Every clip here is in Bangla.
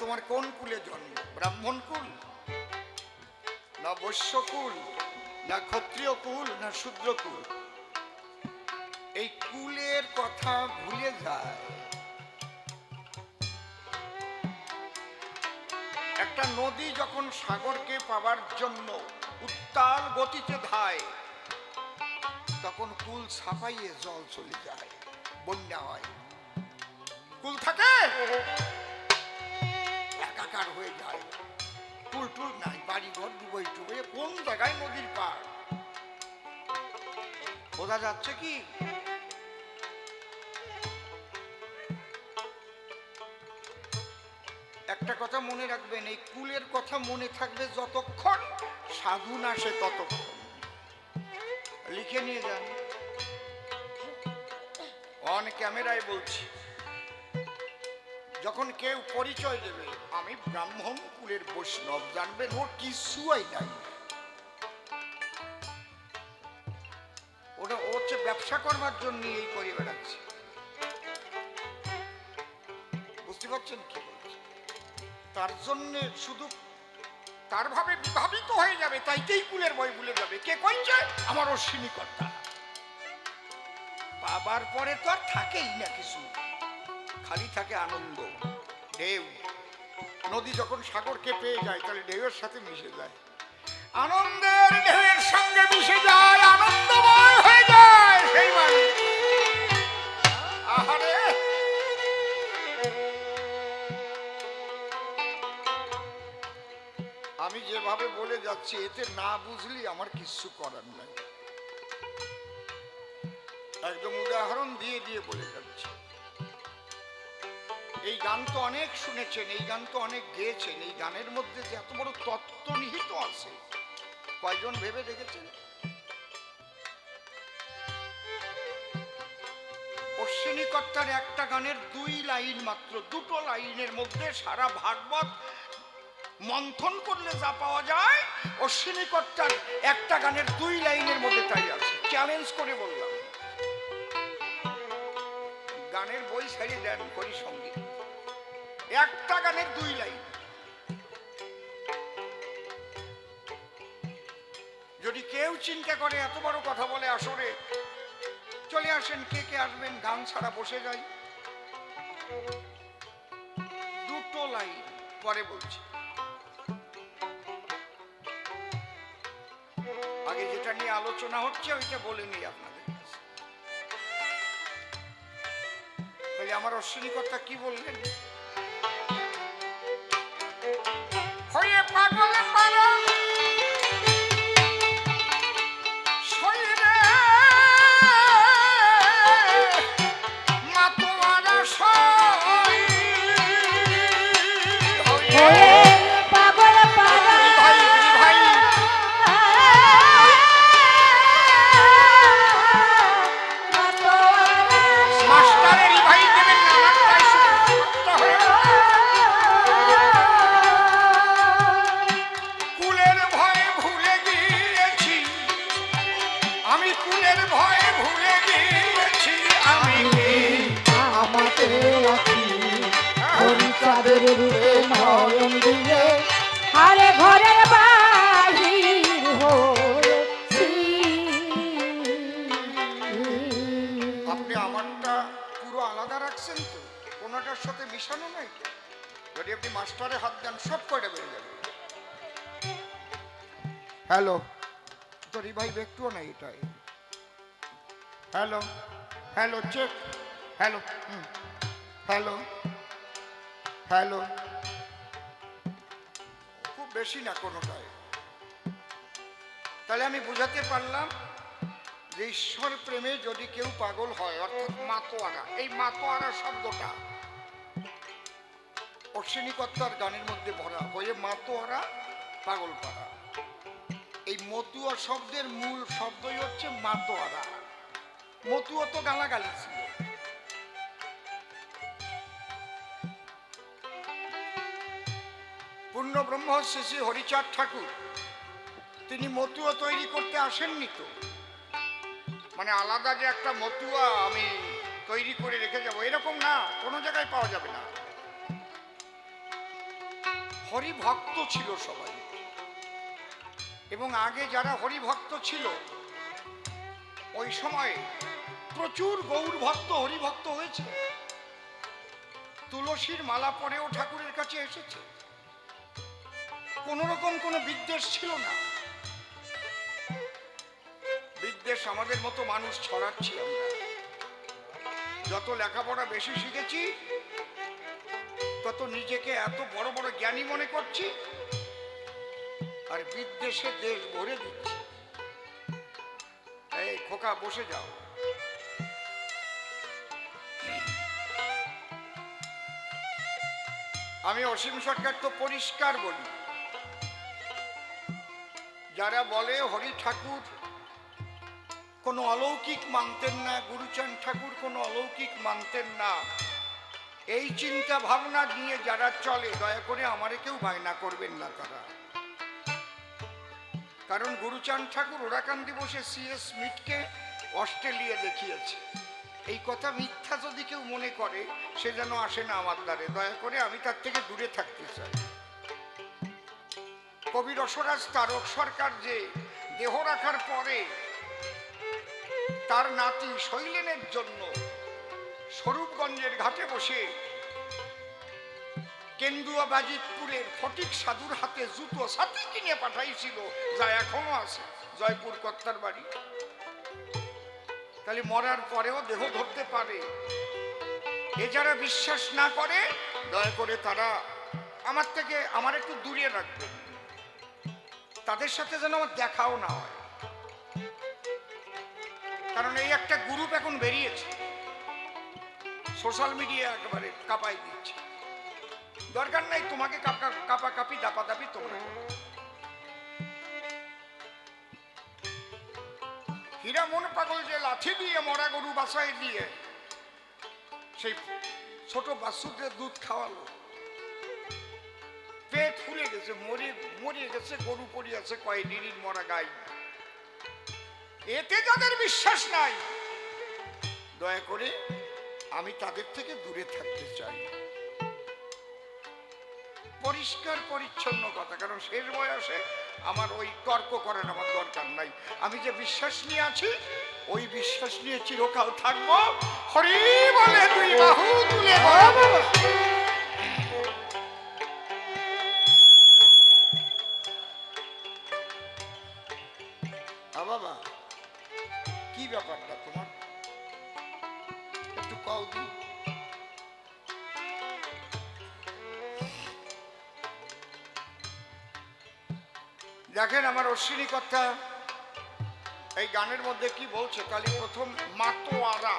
তোমার কোন কুলে জন্ম? ব্রাহ্মণ কুল? না বৈশ্য কুল? না ক্ষত্রিয় কুল? না শূদ্র কুল? এই কুলের কথা ভুলে যায়। একটা নদী যখন সাগরকে পাবার জন্য উত্তাল গতিতে ধায়, তখন কুল ছাপাইয়ে জল চলে যায়, বন্যা হয়। কুল থাকে? একাকার হয়ে যায়। কুল টুল নাই বাড়ি ঘর ডুবই টুবে কোন জায়গায় নদীর পার বোঝা যাচ্ছে কি? একটা কথা মনে রাখবেন, এই কুলের কথা মনে থাকবে যতক্ষণ, সাধু না সে ততক্ষণ। লিখে নিয়ে যান। অন ক্যামেরায় বলছি। যখন কেউ পরিচয় দেবে আমি ব্রাহ্মণ কুলের বৈষ্ণব, জানবেন ওর কিছুই নাই। ওটা ও হচ্ছে ব্যবসা করবার জন্য এই করে বেড়াচ্ছে। বুঝতে পারছেন কি তার জন্য শুধু তার ভাবে বিভাবিত হয়ে যাবে, তাইতেই কুলের বই ভুলে যাবে। কে কইছে? আমার অশ্বিনী কর্তা। পাবার পরে তো আর থাকেই না কিছু। খালি থাকে আনন্দ। ঢেউ নদী যখন সাগরকে পেয়ে যায়, তাহলে ঢেউয়ের সাথে মিশে যায়। আনন্দের ঢেউয়ের সঙ্গে মিশে যায়, আনন্দময় হয়ে যায় সেই আমি যেভাবে বলে যাচ্ছি, এতে না বুঝলি আমার কিচ্ছু করার নাই। একদম উদাহরণ দিয়ে দিয়ে বলে যাচ্ছি। এই গান তো অনেক শুনেছেন, এই গান তো অনেক গেয়েছেন, এই গানের মধ্যে যে এত বড় তত্ত্ব নিহিত আছে। কয়জন ভেবে দেখেছেন? অশ্বিনী কর্তার একটা গানের দুই লাইন মাত্র, দুটো লাইনের মধ্যে সারা ভাগবত মন্থন করলে যা পাওয়া যায় অশ্বিনী কর্তার একটা গানের দুই লাইনের মধ্যে তাই আছে। চ্যালেঞ্জ করে বললাম। গানের বই ছাড়িয়ে দেন করি সংগীত একটা গানের দুই লাইন। যদি কেউ চিন্তা করে এত বড় কথা বলে আসরে, চলে আসেন, কে কে আসবেন, গান ছাড়া বসে যাই। দুটো লাইন পরে বলছি। আগে যেটা নিয়ে আলোচনা হচ্ছে, ওইটা বলে নিই আপনাদের। আমার অশ্বিনী কথা কি বললেন? হয়ে পাগল ভয়ে ভুলে গিয়েছি আমি। আমাকে আছি হরিচাঁদের রূপে নয়ন দিয়ে আরে ঘরের বাহির আপনি আমারটা পুরো আলাদা রাখছেন তো? কোনোটার সাথে মিশানো নাই যদি আপনি মাস্টারে হাত দেন সব কয়টা বেড়ে যাবে। হ্যালো তো রিভাইভ একটুও নাই এটাই hello hello check hello hello hello খুব বেশি না কোনোটাই। তাহলে আমি বুঝাতে পারলাম যে ঈশ্বর প্রেমে যদি কেউ পাগল হয়, অর্থাৎ মাতোয়ারা, এই মাতোয়ারা শব্দটা অশ্বিনী কর্তার গানের মধ্যে ভরা হয়ে মাতোয়ারা পাগল পাড়া এই মতুয়া শব্দের মূল শব্দই হচ্ছে মাতোয়ারা। মতুও তো গালাগালি ছিল। পূর্ণ ব্রহ্ম শ্রী হরিচাঁদ ঠাকুর, তিনি মতুয়া তৈরি করতে আসেননি তো? মানে আলাদা যে একটা মতুয়া আমি তৈরি করে রেখে যাব, এরকম না, কোনো জায়গায় পাওয়া যাবে না। হরি ভক্ত ছিল সবাই। এবং আগে যারা হরিভক্ত ছিল, ওই সময় প্রচুর গৌর ভক্ত, হরিভক্ত হয়েছে। তুলসীর মালা পরেও ঠাকুরের কাছে এসেছে। কোন রকম কোনো বিদ্বেষ ছিল না। বিদ্বেষ আমাদের মতো মানুষ ছড়াচ্ছি আমরা। যত লেখাপড়া বেশি শিখেছি, তত নিজেকে এত বড় বড় জ্ঞানী মনে করছি, আর বিদ্বেষে দেশ ভরে দিচ্ছি। এই খোকা, বসে যাও। আমি অসীম সরকার তো পরিষ্কার বলি। যারা বলে হরি ঠাকুর, কোনো অলৌকিক মানতেন না গুরুচাঁদ ঠাকুর কোনো অলৌকিক মানতেন না। এই চিন্তা ভাবনা নিয়ে যারা চলে, দয়া করে আমারে কেউ বায়না করবেন না তারা। কারণ গুরুচান ঠাকুর ওরাকান দিবসে সিএস মিটকে অস্ট্রেলিয়া দেখিয়েছে। এই কথা মিথ্যা যদি কেউ মনে করে, সে যেন আসে না আমার দ্বারে। দয়া করে আমি তার থেকে দূরে থাকতে চাই। কবি রসরাজ তারক সরকার যে দেহ রাখার পরে তার নাতি শৈলেনের জন্য স্বরূপগঞ্জের ঘাটে বসে কেন্দুয়া বাজিতপুরের ফটিক সাধুর হাতে জুতো, সাথে কিনে পাঠাইছিল, যা এখনও আছে, জয়পুর কর্তার বাড়ি তাহলে মরার পরেও দেহ ধরতে পারে। এ যারা বিশ্বাস না করে, দয়া করে তারা আমার থেকে আমার একটু দূরে রাখবে। তাদের সাথে যেন আমার দেখাও না হয়। কারণ এই একটা গ্রুপ এখন বেরিয়েছে। সোশ্যাল মিডিয়া একেবারে কাপাই দিচ্ছে। দরকার নাই তোমাকে কাপা কাপা কাপি দাপা দাপি তোমরা হীরা মন পাগল যে লাঠি দিয়ে, মরা গরু বাসায় দিয়ে। সেই ছোট বাসুকে দুধ খাওয়ালো। পেট ফুলে গেছে, মরে মরে গেছে, গরু পড়িয়াছে কয় ডিরির মরা গাই। এতে যাদের বিশ্বাস নাই, দয়া করে আমি তাদের থেকে দূরে থাকতে চাই। পরিষ্কার, পরিচ্ছন্ন কথা, কারণ শেষ বয়সে আমার ওই তর্ক করার আমার দরকার নাই আমি যে বিশ্বাস নিয়ে আছি, ওই বিশ্বাস নিয়ে চিরকাল থাকব হরি বলে তুই বাহু তুলে বল। গানের মধ্যে কি বলছে? তাহলে প্রথম মাতোয়ারা।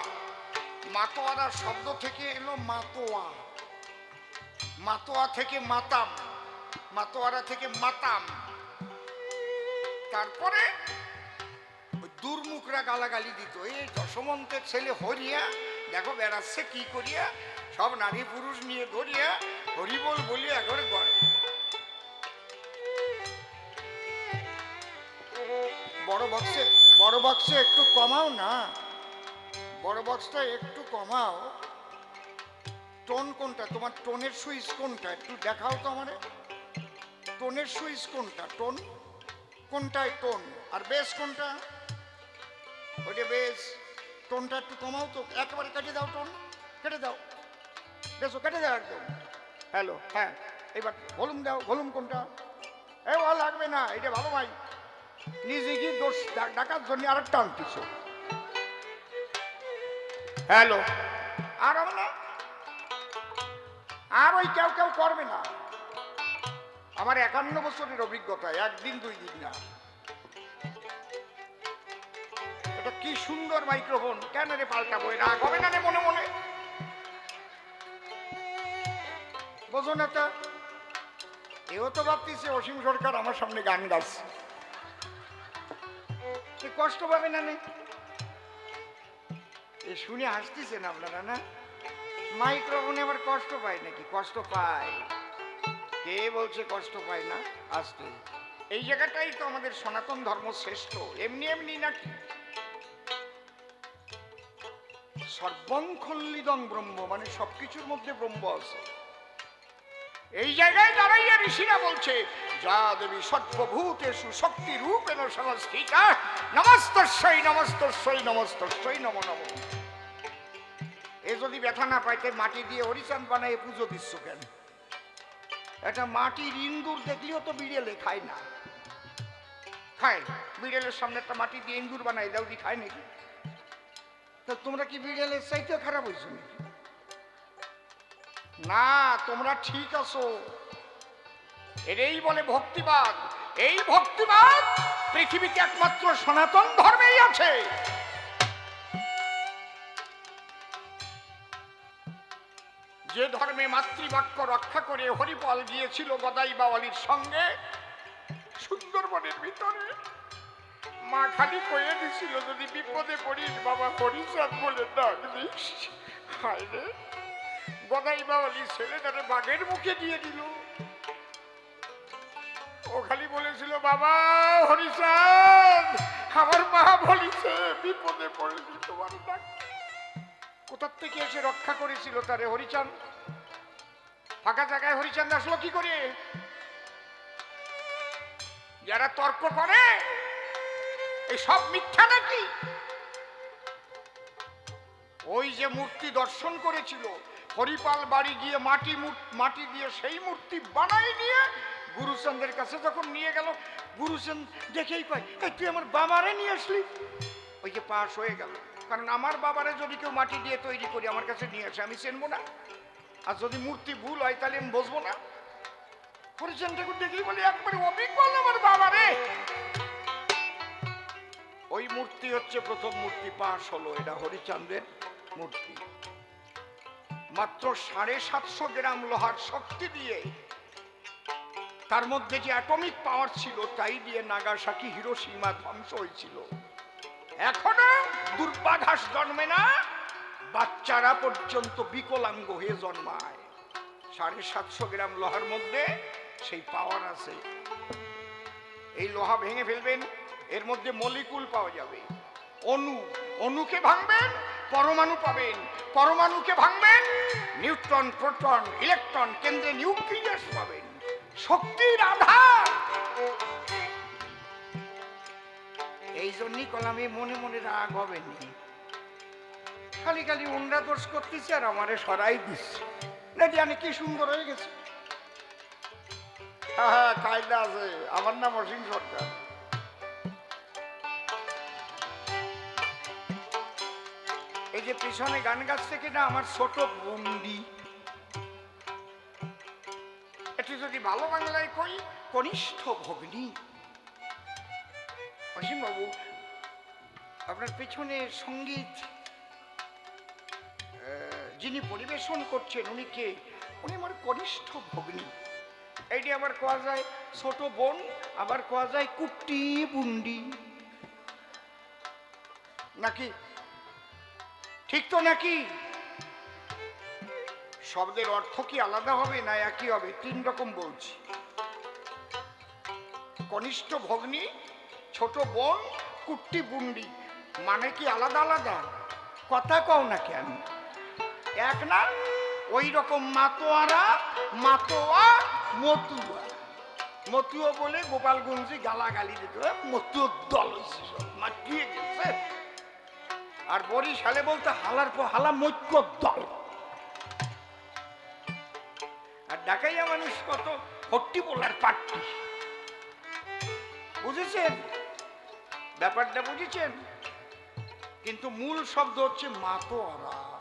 মাতোয়ারা শব্দ থেকে এলো মাতোয়া। মাতোয়া থেকে মাতাম। মাতোয়ারা থেকে মাতাম। তারপরে দুর্মুখরা গালাগালি দিত। এই দশমন্তের ছেলে হরিয়া, দেখো বেড়াচ্ছে কি করিয়া? সব নারী পুরুষ নিয়ে ধরিয়া হরিবল বলিয়া গড়। বড় বক্সে বড় বক্সে একটু কমাও না। বড় বক্সটা একটু কমাও। টোন কোনটা? তোমার টোনের সুইচ কোনটা? একটু দেখাও তো আমারে। টোনের সুইচ কোনটা? টোন? কোনটায় টোন? আর বেশ কোনটা? ওইটা বেশ টোনটা একটু কমাও তো। একেবারে কেটে দাও টোন। কেটে দাও। বেশ কেটে দাও একদম। হ্যালো হ্যাঁ। এবার ভলুম দাও। ভলুম কোনটা? এ, ও লাগবে না। এটা ভালো ভাই। নিজে কি দোষ ডাকার জন্য আর হ্যালো। আর হবে না আর ওই কেউ কেউ করবে না। আমার একান্ন বছরের অভিজ্ঞতা একদিন দুই দিন না। এটা কি সুন্দর মাইক্রোফোন কেন রে পাল্টাবো? রাগ হবে না রে মনে মনে? বোঝো না তা। এও তো ভাবতেছে অসীম সরকার আমার সামনে গান গাচ্ছে। কষ্ট পাবে না এ শুনে হাসতেছেন আপনারা, না? মাইক্রোফোনে আবার কষ্ট পায় নাকি? কষ্ট পায়। কে বলছে কষ্ট পায় না? আসতে। এই জায়গাটাই তো আমাদের সনাতন ধর্ম শ্রেষ্ঠ। এমনি এমনি নাকি? সর্বং খল্লিদং ব্রহ্ম মানে সবকিছুর মধ্যে ব্রহ্ম আছে। এই জায়গায় দাঁড়াইয়া ঋষিরা বলছে যা দেবী সর্বভূতেষু শক্তি রূপেণ সংস্থিতা। নমস্তস্যই নমস্তস্যই নমস্তস্যই, নম নম। এ যদি ব্যথা না পাইতে মাটি দিয়ে হরিচাঁদ বানায় পুজো দিচ্ছ কেন? একটা মাটির ইন্দুর দেখলেও তো বিড়েলে খায় না। খায়। বিড়েলের সামনে একটা মাটি দিয়ে ইন্দুর বানাই দাও দি খায় নাকি? তা তোমরা কি বিড়েলের চাইতে খারাপ হয়েছো নাকি? না, তোমরা ঠিক আছো। এটাই বলে ভক্তিবাদ। এই ভক্তিবাদ পৃথিবীতে একমাত্র সনাতন ধর্মেই আছে। যে ধর্মে মাতৃবাক্য রক্ষা করে হরিপাল গিয়েছিল গদাই বাওয়ালির সঙ্গে, সুন্দরবনের ভিতরে। মা খালি কয়ে দিছিল, যদি বিপদে পড়িস, বাবা হরিচাঁদ বলে ডাক দিস। গদাই বাওয়ালি ছেলেটারে বাঘের মুখে দিয়ে দিল। ও খালি বলেছিল, বাবা হরিচাঁদ আমার মা বলিছে, বিপদে পড়েছি তোমার কোথার থেকে এসে রক্ষা করেছিল তারে হরিচাঁদ ফাঁকা জায়গায় হরিচাঁদ আসলো কি করে? যারা তর্ক করে, এই সব মিথ্যা নাকি? ওই যে মূর্তি দর্শন করেছিল, হরিপাল বাড়ি গিয়ে মাটি মাটি দিয়ে সেই মূর্তি বানাই নিয়ে গুরুচন্দ্রের কাছে যখন নিয়ে গেল গুরুচন্দ দেখেই "এই তুই আমার বাবারে নিয়ে আসলি? ওই যে পাশ হয়ে গেল। কারণ আমার বাবারে যদি কেউ মাটি দিয়ে তৈরি করি আমার কাছে নিয়ে আসে, আমি চেনবো না। আর যদি মূর্তি ভুল হয়, তাহলে আমি বসবো না। হরিচন্দ ঠাকুর দেখেই বলি, একবারে অভিজ্ঞ আমার বাবারে! ওই মূর্তি হচ্ছে প্রথম মূর্তি পাশ হলো। এটা হরিচাঁদের মূর্তি। মাত্র সাড়ে সাতশো গ্রাম লোহার শক্তি দিয়ে তার মধ্যে যে অ্যাটমিক পাওয়ার ছিল, তাই দিয়ে নাগাসাকি হিরোসীমা ধ্বংস হয়েছিল। এখনও দুর্বাঘাস জন্মে না, বাচ্চারা পর্যন্ত বিকলাঙ্গ হয়ে জন্মায়। সাড়ে সাতশো গ্রাম লোহার মধ্যে সেই পাওয়ার আছে। এই লোহা ভেঙে ফেলবেন, এর মধ্যে মলিকুল পাওয়া যাবে। অণু, অণুকে ভাঙবেন, পরমাণু পাবেন। পরমাণুকে ভাঙবেন, নিউট্রন, প্রোটন, ইলেকট্রন, কেন্দ্রে নিউক্লিয়াস পাবেন। শক্তির আধার। এই জন্যই কলামে মনে মনে রাগ হবে নি খালি খালি উন্ডা দোষ করতেছে আর আমারে সরাই দিচ্ছে। না জানে কি সুন্দর হয়ে গেছে? হ্যাঁ কায়দা আছে। আমার নাম অসীম সরকার। এই যে পিছনে গান গাছ থেকে না আমার ছোট বন্দি। ভালো বাংলায় কই? কনিষ্ঠ ভগ্নী। অসীম বাবু আপনার পেছনে সংগীত যিনি পরিবেশন করছেন, উনি কে? উনি আমার কনিষ্ঠ ভগ্নী। এইটি আবার কোয়া যায়? ছোট বোন, আবার কোয়া যায়? কুট্টি বুন্ডি। নাকি? ঠিক তো নাকি? শব্দের অর্থ কি আলাদা হবে না একই হবে? তিন রকম বলছি। কনিষ্ঠ ভগ্নী ছোট বোন কুট্টি বুন্ডি। মানে কি আলাদা আলাদা? কথা কও না কেন? এক না ওই রকম মাতোয়ারা মাতোয়া মতুয়া। মতুয়া বলে গোপালগঞ্জে গালাগালি দিত। "এ, মতুয়ার দল মাতিয়ে গেছে। আর বরিশালে বলতে হালার পর হালা মৈক্য দল। আর ডাকাইয়া মানুষ কত? হট্টি বলার পাট্টি। বুঝেছেন? ব্যাপারটা বুঝেছেন? কিন্তু মূল শব্দ হচ্ছে মাতোয়ারা।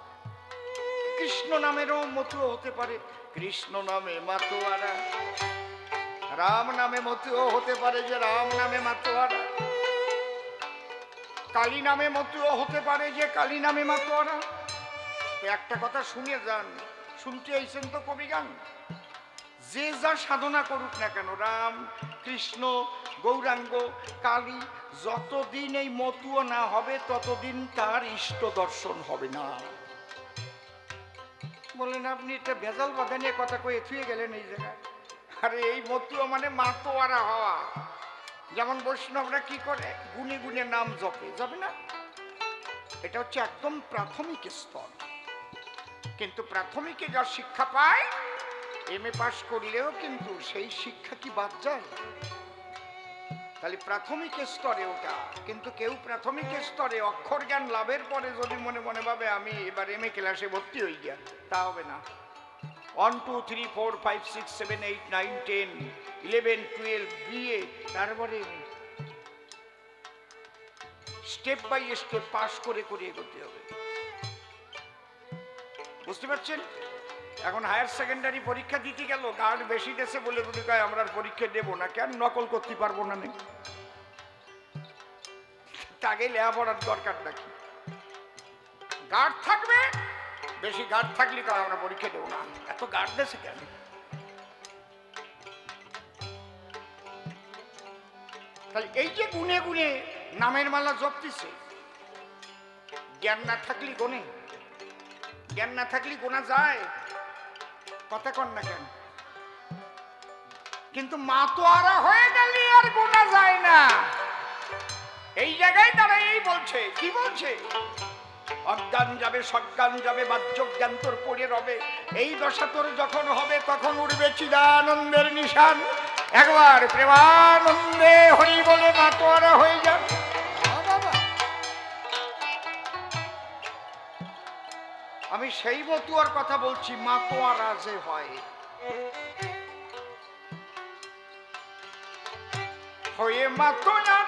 কৃষ্ণ নামেরও মতুয়া হতে পারে। কৃষ্ণ নামে মাতোয়ারা। রাম নামে মতুয়া হতে পারে যে রাম নামে মাতোয়ারা। কালী নামে মতুয়া হতে পারে যে কালী নামে মাতোয়ারা। একটা কথা শুনে যান। শুনতে আইছেন তো কবি গান? যে যা সাধনা করুক না কেন, রাম, কৃষ্ণ, গৌরাঙ্গ, কালী, যতদিন এই মতুয়া না হবে, ততদিন তার ইষ্ট দর্শন হবে না। বললেন, আপনি এটা ভেজাল বাধা নিয়ে কথা কয়ে থুয়ে গেলেন এই জায়গায়। আরে, এই মতুয়া মানে মাতোয়ারা হওয়া। যেমন বৈষ্ণবরা কি করে? গুনে গুনে নাম জপে, যাবে না? এটা হচ্ছে একদম প্রাথমিক স্তর। কিন্তু প্রাথমিকে যা শিক্ষা পায় এম এ পাশ করলেও কিন্তু সেই শিক্ষা কি বাদ যায়? তাহলে প্রাথমিক স্তরে ওটা। কিন্তু কেউ প্রাথমিক স্তরে অক্ষর জ্ঞান লাভের পরে যদি মনে মনে ভাবে, আমি এবার এম এ ক্লাসে ভর্তি হয়ে গিয়া, তা হবে না। One two three four five six seven eight nine ten eleven twelve BA তারপরে স্টেপ বাই স্টেপ পাস করে করে এগোতে হবে। বুঝতে পারছেন? এখন হায়ার সেকেন্ডারি পরীক্ষা দিতে গেল গার্ড বেশি দেশে বলে যদি কয় আমরা পরীক্ষা দেবো না, কেন নকল করতে পারব না নেই তাকে লেখাপড়ার দরকার নাকি? গার্ড থাকবে, বেশি গার্ড থাকলে কয় আমরা পরীক্ষা দেবো না। এত গার্ড দেশে কেন? তাহলে এই যে গুনে গুনে নামের মালা জপতিছে জ্ঞান না থাকলে গোনে, জ্ঞান না থাকলে গোনা যায় কথা কন না কেন? কিন্তু মাতোয়ারা হয়ে গেলে আর গোনা যায় না। এই জায়গায় তারা এই বলছে, কি বলছে? অজ্ঞান যাবে, সজ্ঞান যাবে বাহ্য জ্ঞান তোর পড়ে রবে। এই দশা তোর যখন হবে, তখন উঠবে চিদানন্দের নিশান। একবার প্রেমানন্দে হরি বলে মাতোয়ারা হয়ে যান। আমি সেই মতুয়ার কথা বলছি মাতোয়ারা যে হয়। হয়ে মাতোয়ারা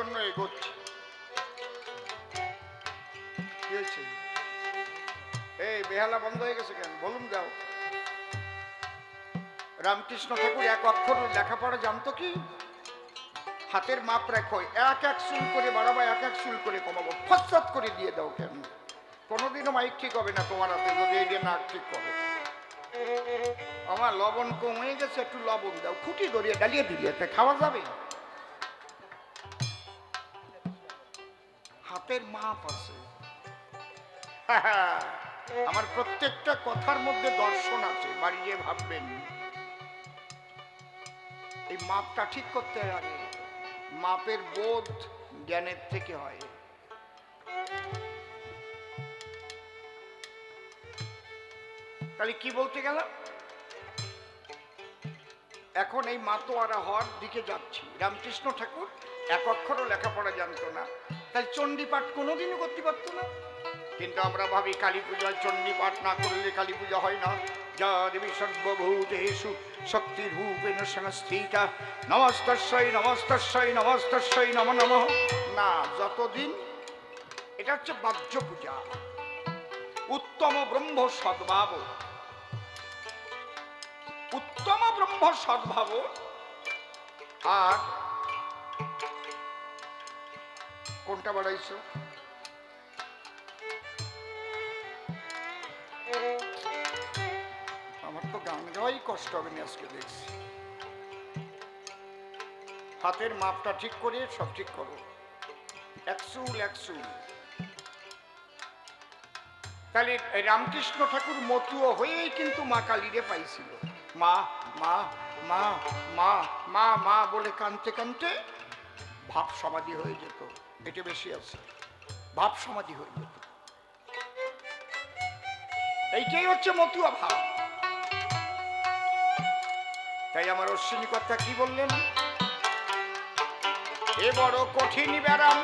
জন্য এগোচ্ছে। এই বেহালা বন্ধ হয়ে গেছে কেন? বলুন দাও রামকৃষ্ণ ঠাকুর এক অক্ষর লেখাপড়া জানতো কি? হাতের মাপ রাখো, এক এক চুল করে বাড়াবো, এক এক চুল করে কমাবো। ফসফত করে দিয়ে দাও কেন? কোনোদিনও মাইক ঠিক হবে না তোমার হাতে, যদি এই নাক ঠিক করো। আমার লবণ কমে গেছে, একটু লবণ দাও। খুঁটি ধরিয়ে, ডালিয়ে দিলে খাওয়া যাবে? হাতের মাপ আছে। আমার প্রত্যেকটা কথার মধ্যে দর্শন আছে, বাড়ি গিয়ে ভাববেন। এই মাপটা ঠিক করতে আগে। মাপের বোধ জ্ঞানের থেকে হয়। তাহলে কি বলতে গেলাম? এখন এই মাতোয়ারা হওয়ার দিকে যাচ্ছি। রামকৃষ্ণ ঠাকুর, এক অক্ষরও লেখাপড়া জানতো না। তাহলে চণ্ডী পাঠ কোনোদিনও করতে পারতো না। কিন্তু আমরা ভাবি কালী পূজায় চণ্ডী না করলে কালী পূজা হয় না। যা দেবী সর্বভূতেষু শক্তি রূপেণ সংস্থিতা নমস্তস্যই নমস্তস্যই নমস্তস্যই নম নম। না, যতদিন এটা হচ্ছে বাহ্য পূজা। উত্তম ব্রহ্ম সদ্ভাব। উত্তম ব্রহ্ম সদ্ভাব। আর কোনটা বাড়াইছো। আমার তো গান গাওয়াই কষ্ট হবে না আজকে দেখছি। হাতের মাপটা ঠিক করে সব ঠিক করো। একচুল একচুল তাহলে রামকৃষ্ণ ঠাকুর মতুয় হয়েই কিন্তু মা কালীরে পাইছিল। মা মা মা মা মা মা বলে কানতে কানতে ভাব সমাধি হয়ে যেত। এটা বেশি আছে। ভাব সমাধি যেত এইটাই হচ্ছে মতুয়া ভাব। তাই আমার অশ্বিনী কথা কি বললেন? এ বড় কঠিন ব্যারাম,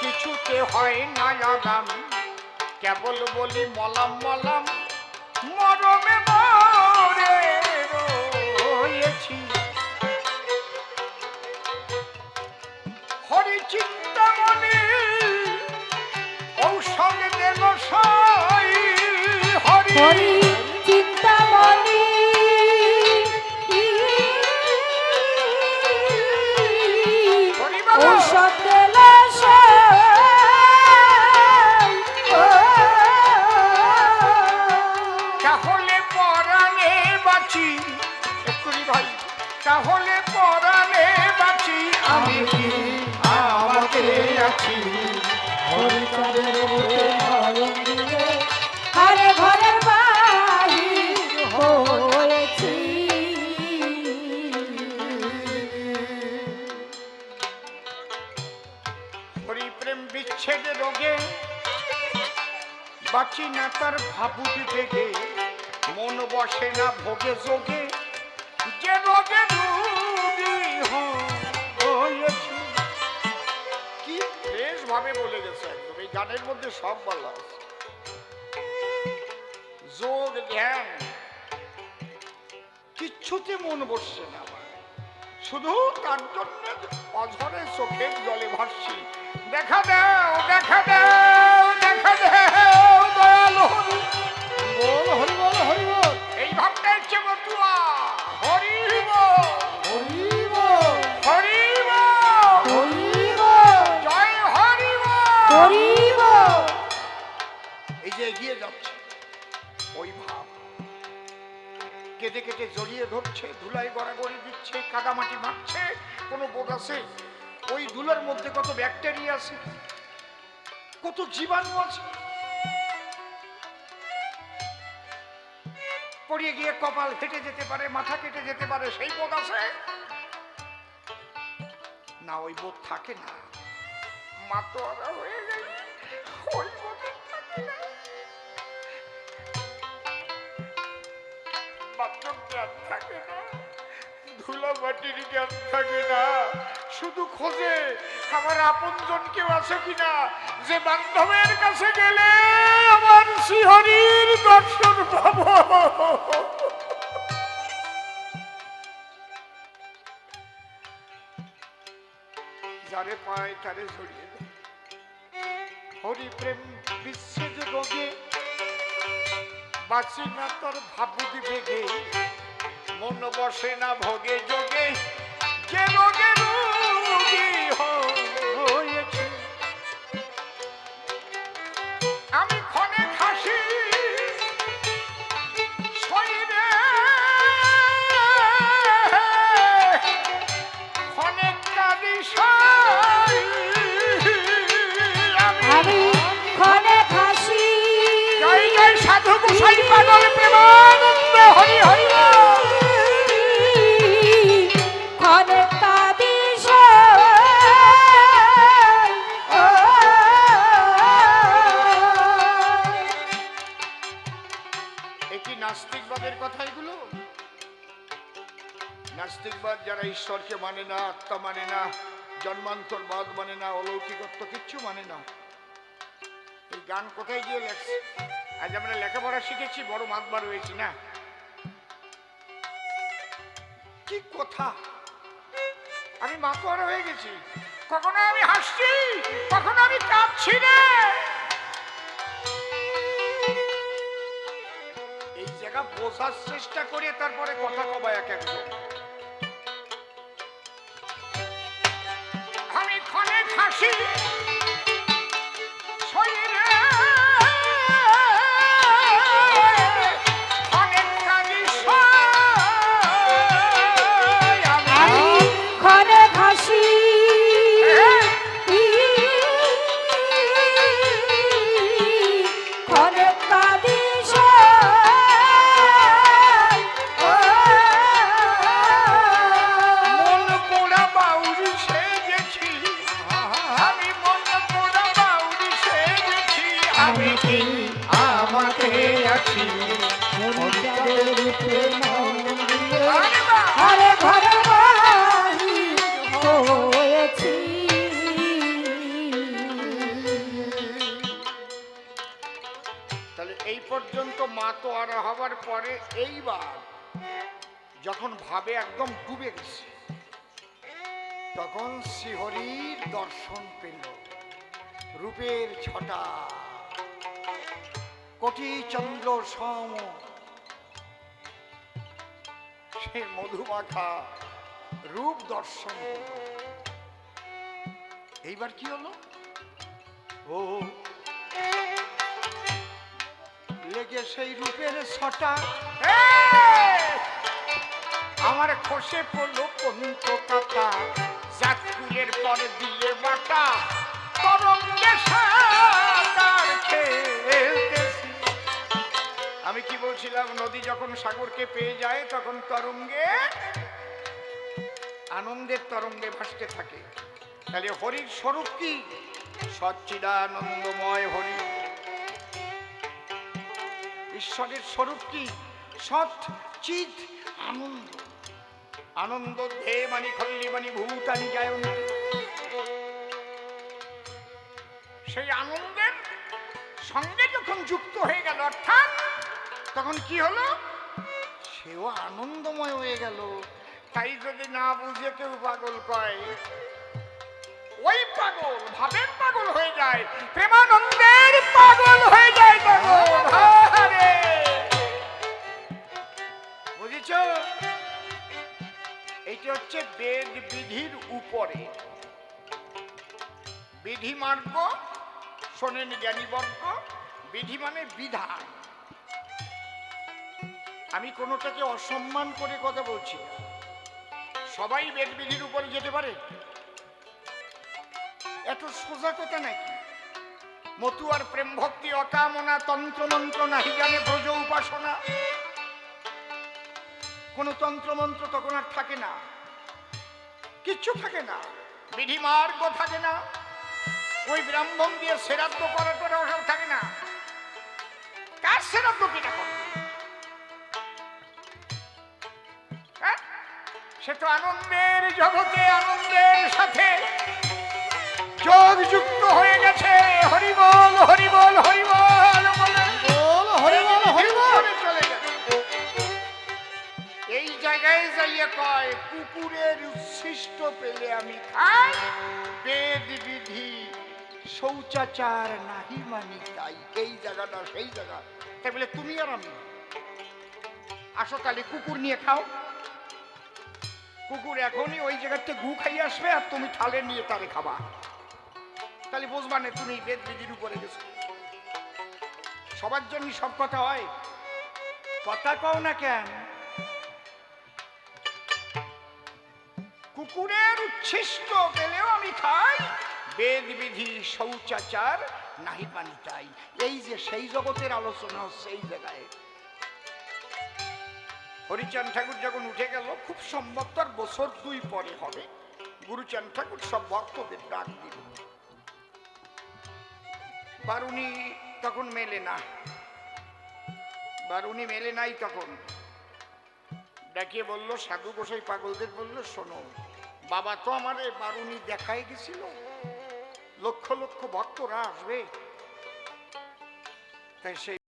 কিছুতে হয় না আগাম কেবল বলি মলাম মলাম, মরমে হরি বাঁচি না তার ভাবুক বেগে মন বসে না ভোগে যোগে। যে রোগে কি ফ্রেশ ভাবে বলে গেছে একদম, এই গানের মধ্যে সব বলা আছে। যোগ ধ্যান, কিচ্ছুতে মন বসছে না শুধু তার জন্য অঝরে চোখের জলে ভাসছি। দেখা দাও দেখা দাও। এগিয়ে যাচ্ছে। ওই ভাব। কেটে কেটে জড়িয়ে ধরছে ধুলাই গড়াগড়ি দিচ্ছে, কাদামাটি মারছে কোনো বোধ আছে? ওই ধুলার মধ্যে কত ব্যাকটেরিয়া আছে? কত জীবাণু আছে? পড়িয়ে গিয়ে কপাল ফেটে যেতে পারে, মাথা কেটে যেতে পারে, সেই বোধ আছে? না, ওই বোধ থাকে না। মাতোয়ারা হয়ে গেলে বাথরুম জ্ঞান থাকে না ধুলা জ্ঞান থাকে না। শুধু খোঁজে আমার আপনজন কেউ আছে কিনা? যে বান্ধবের কাছে গেলে আমার শ্রীহরির দর্শন পাবো। যারে পায় তারে জড়িয়ে হরি প্রেম বিচ্ছেদ রোগে বাঁচি না তোর ভাবুদি ভেগে। মন বসে না ভোগে যোগে। যে রোগে ঈশ্বরকে মানে না, আত্মা মানে না, জন্মান্তর জন্মান্তরবাদ মানে না, অলৌকিকত্ব কিচ্ছু মানে না। এই গান কোথায় গিয়ে লেখছে? আজ আমরা লেখাপড়া শিখেছি, বড় মাতবার হয়েছি না? কি কথা? আমি মাতোয়ারা হয়ে গেছি। কখনো আমি হাসছি, কখনো আমি কাঁদছি রে এই জায়গা বোঝার চেষ্টা করে তারপরে কথা কবা এক একজন। ক্ষণে যখন ভাবে একদম ডুবে গেছে, তখন শ্রীহরির দর্শন পেল, রূপের ছটা। কোটি চন্দ্র সম। সে মধুমাখা রূপ দর্শন এইবার কি হলো? ও, লেগে সেই রূপের ছটা। আমার খসে পড়ল পন্ত কাটা জাতকুলের পর দিয়ে বাটা। তরঙ্গে আমি কি বলছিলাম, নদী যখন সাগরকে পেয়ে যায়, তখন তরঙ্গে, আনন্দের তরঙ্গে ভাসতে থাকে। তাহলে হরির স্বরূপ কি? সচ্চিদানন্দময় হরি। ঈশ্বরের স্বরূপ কি? সৎ চিত আনন্দ। আনন্দ ধে মানি খল্লি মানি ভূতানি গায়ন। সেই আনন্দের সঙ্গে যখন যুক্ত হয়ে গেল, অর্থাৎ তখন কি হলো? সেও আনন্দময় হয়ে গেল। তাই যদি না বুঝে কেউ পাগল কয়, ওই পাগল, ভাবের পাগল হয়ে যায়, প্রেমানন্দের পাগল হয়ে যায় তখন এইটা হচ্ছে বেদ বিধির উপরে। বিধি মার্গ, শোনেন জ্ঞানীবর্গ বিধি মানে বিধান। আমি কোনোটাকে অসম্মান করে কথা বলছি। সবাই বেদ বিধির উপরে যেতে পারে? এত সোজা কথা নাকি? মতুয়ার প্রেম ভক্তি অকামনা তন্ত্র মন্ত্র নাহি জানে ব্রজ উপাসনা। কোন তন্ত্র মন্ত্র তখন আর থাকে না। কিচ্ছু থাকে না। বিধি মার্গ থাকে না। ওই ব্রাহ্মণ দিয়ে সেরাদ্দ করা টোরা ওসব থাকে না। কার সেরাদ্দ কিনা করে হ্যাঁ? সে তো আনন্দের জগতে, আনন্দের সাথে যোগ যুক্ত হয়ে গেছে। হরিবল হরিবল হরিবল। জায়গায় যাইয়ে কয় কুকুরের উচ্ছিষ্ট পেলে আমি খাই। বেদ বিধি শৌচাচার নাহি মানি তাই। এই জায়গাটা, সেই জায়গা। তাই বলে, তুমি আর আমি। আসো তাহলে কুকুর নিয়ে খাও। কুকুর এখনই ওই জায়গাতে গু খাইয়ে আসবে আর তুমি থালে নিয়ে তারে খাবা। তাহলে বুঝবা না, তুমি বেদ বিধির উপরে গেছো। সবার জন্য সব কথা হয়। কথা কও না কেন? কুকুরের উচ্ছিষ্ট পেলেও আমি খাই। বেদ বিধি শৌচাচার নাহি পানি তাই এই যে সেই জগতের আলোচনা হচ্ছে এই জায়গায়। হরিচাঁদ ঠাকুর যখন উঠে গেল, খুব সম্ভব তার বছর দুই পরে হবে। গুরুচাঁদ ঠাকুর সব ভক্তদের ডাক দিল। বারুনি তখন মেলে না। বারুনি মেলে নাই তখন। ডাকিয়ে বলল, সাধু গোসাই পাগলদের বলল, শোনো। বাবা তো আমার এই বারুনি দেখাই গেছিল। লক্ষ লক্ষ ভক্তরা আসবে। তাই সেই